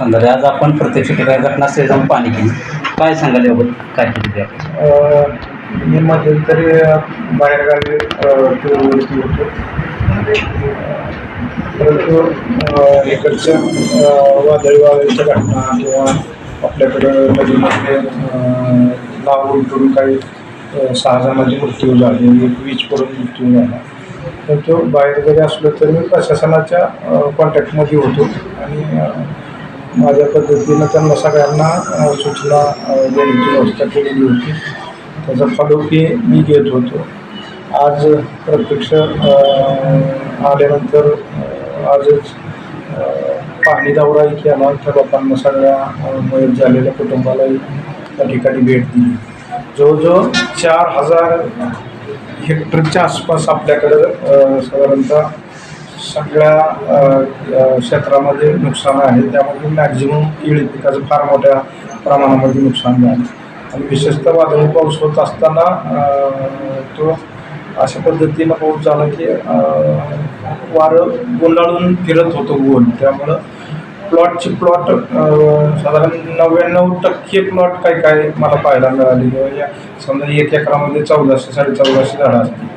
समजा आज आपण प्रत्यक्ष ठिकाणी घटनास्थळी जाऊन पाणी केली. काय सांगाल याबद्दल काय केली अ, मी मध्यंतरी बाहेरगावी टूरवरती होतो. म्हणजे, परंतु इकडच्या वादळी वादळीच्या घटना किंवा आपल्याकडं नदीमध्ये नाव उलटून काही सहा जणांचे मृत्यू झाले एक वीज पडून मृत्यू झाला. तर तो बाहेर जरी असलो तरी मी प्रशासनाच्या कॉन्टॅक्टमध्ये होतो. आणि माझ्या पद्धतीनं त्यांना सगळ्यांना सूचना देण्याची व्यवस्था केलेली होती. त्याचा फॉलोपी मी घेत होतो. आज प्रत्यक्ष आल्यानंतर आजच पाणी दौराही केला त्या लोकांना सगळ्या मयत झालेल्या कुटुंबालाही त्या ठिकाणी भेट दिली. जवळजवळ चार हजार हेक्टरच्या आसपास आपल्याकडं साधारणतः सगळ्या क्षेत्रामध्ये नुकसान आहे. त्यामध्ये मॅक्झिमम केळी पिकाचं फार मोठ्या प्रमाणामध्ये नुकसान झालं. आणि विशेषतः वादळी पाऊस होत असताना तो अशा पद्धतीनं पाऊस झाला की वारं गुंडाळून फिरत होतो गोल त्यामुळं प्लॉटची प्लॉट साधारण नव्याण्णव टक्के प्लॉट काय काय मला पाहायला मिळाली किंवा या समजा एक एकरामध्ये चौदाशे साडे चौदाशे झाडं असतील.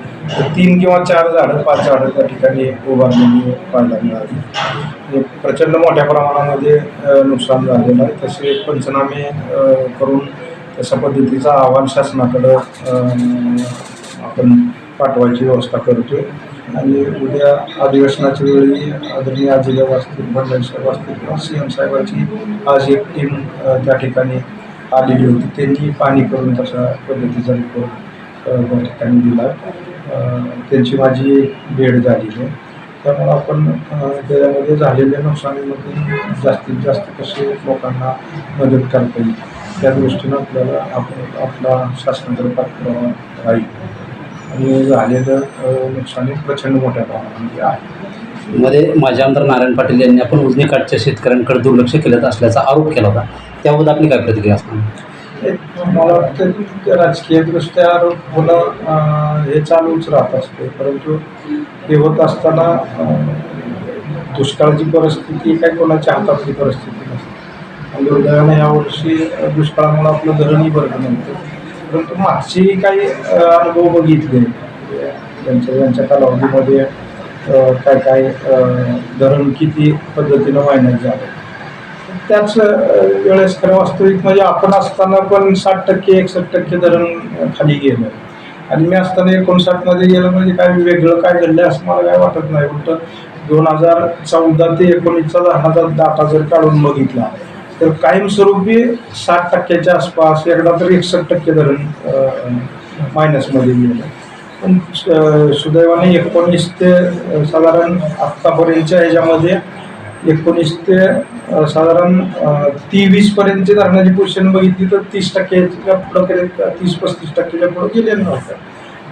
तीन किंवा चार झाडं पाच झाडं त्या ठिकाणी उभारलेली पाहायला मिळाली. प्रचंड मोठ्या प्रमाणामध्ये नुकसान झालेलं आहे. तसे पंचनामे करून तशा पद्धतीचा अहवाल शासनाकडं आपण पाठवायची व्यवस्था करतोय. आणि उद्या अधिवेशनाच्या वेळी आदरणीय आजीला वाचतील बंडल साहेब असतील किंवा सी एम साहेबाची आज एक टीम त्या ठिकाणी आलेली होती. त्यांनी पाणी करून तशा पद्धतीचा रिपोर्ट त्या ठिकाणी दिला. त्यांची माझी भेट झालेली आहे. त्यामुळे आपण त्याच्यामध्ये झालेल्या नुकसानीमधून जास्तीत जास्त कसे लोकांना मदत करता येईल त्या दृष्टीनं आपल्याला आपण आपला शासनाचा पाठपुरावा राहील आणि झालेलं नुकसानी प्रचंड मोठ्या प्रमाणामध्ये आहे. मध्ये माझे आमदार नारायण पाटील यांनी आपण उजनीकाठच्या शेतकऱ्यांकडे दुर्लक्ष केलं असल्याचा आरोप केला होता. त्याबद्दल आपली काय प्रतिक्रिया असणार? एक मला वाटतं की राजकीयदृष्ट्या आरोप होणं हे चालूच राहत असते. परंतु हे होत असताना दुष्काळाची परिस्थिती काय कोणाच्या हातातली परिस्थिती नसते. आणि दुर्दैवाने यावर्षी दुष्काळामुळे आपलं धरणही बरं नव्हतं. परंतु मागची काही अनुभव बघितले. त्यांच्या त्यांच्या कालावधीमध्ये काय काय धरण किती पद्धतीनं वाहण्यात झालं. त्याच वेळेस खरं वास्तविक म्हणजे आपण असताना पण साठ टक्के एकसष्ट टक्के धरण खाली गेलं. आणि मी असताना एकोणसाठमध्ये गेलं म्हणजे काय वेगळं काय घडलं असं मला काय वाटत नाही. उलट दोन हजार चौदा ते एकोणीसचा धरणाचा डाटा जर काढून बघितला तर कायमस्वरूपी साठ टक्क्याच्या आसपास एकदा तर एकसष्ट टक्के धरण मायनसमध्ये गेलं. पण सुदैवाने एकोणीस ते साधारण आत्तापर्यंतच्या ह्याच्यामध्ये एकोणीस ते साधारण ती पर्यंतचे धरणाची पोझिशन बघितली तर तीस टक्क्याच्या पुढं करेल तीस पस्तीस टक्क्याच्या पुढं गेलेलं नव्हतं.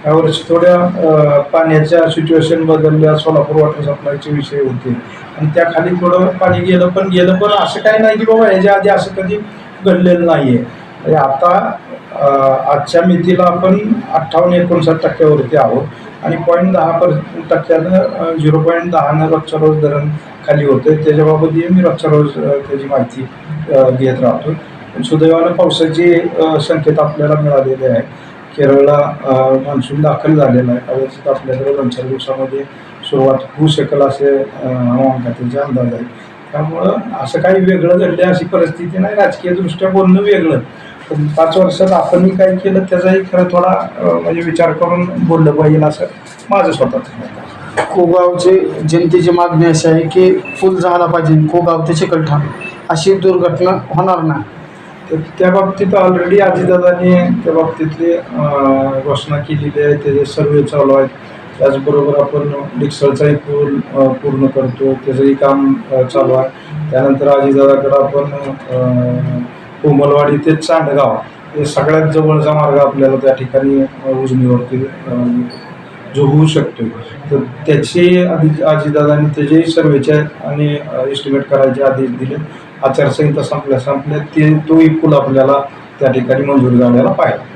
यावर्षी थोड्या पाण्याच्या सिच्युएशन बदलल्या सोलापूर वॉटर सप्लायचे विषय होते. आणि त्याखाली थोडं पाणी गेलं पण गेलं पण असं काही नाही की बाबा ह्याच्या आधी असं कधी घडलेलं नाही आहे म्हणजे आता आजच्या मितीला आपण अठ्ठावन्न एकोणसाठ टक्क्यावरती आहोत. आणि पॉईंट दहा पर टक्क्यानं झिरो पॉईंट दहानं रोजच्या रोज धरण खाली होते. त्याच्याबाबतही मी रोजच्या रोज त्याची माहिती घेत राहतो. सुदैवानं पावसाचे संकेत आपल्याला मिळालेले आहे. केरळला मान्सून दाखल झालेला आहे. कदाचित आपल्याकडे दोन चार दिवसामध्ये सुरुवात होऊ शकेल असे हवामान खात्याचे अंदाज आहे. त्यामुळं असं काही वेगळं घडलं अशी परिस्थिती नाही. राजकीयदृष्ट्या बोलणं वेगळं. पण पाच वर्षात आपणही काय केलं त्याचाही खरं थोडा म्हणजे विचार करून बोललं पाहिजे असं माझं स्वतःचं. कोगावची जनतेची मागणी अशी आहे की पूल झाला पाहिजे कोगाव ते चिकलठाण. अशी दुर्घटना होणार नाही. तर त्या बाबतीत ऑलरेडी अजितदादांनी त्या बाबतीतली घोषणा केलेली आहे. त्याचे सर्वे चालू आहेत. त्याचबरोबर आपण डिक्सलचाही पूल पूर्ण करतो त्याचंही काम चालू आहे. त्यानंतर आजीदादाकडं आपण कोमलवाडी ते चांडगाव हे सगळ्यात जवळचा मार्ग आपल्याला त्या ठिकाणी उजनीवरती जो होऊ शकतो तर त्याचे आधी अजितदादांनी त्याचेही सर्वेचे आणि एस्टिमेट करायचे आदेश दिले. आचारसंहिता संपल्या संपल्या ते तोही पूल आपल्याला त्या ठिकाणी मंजूर झालेला पाहिजे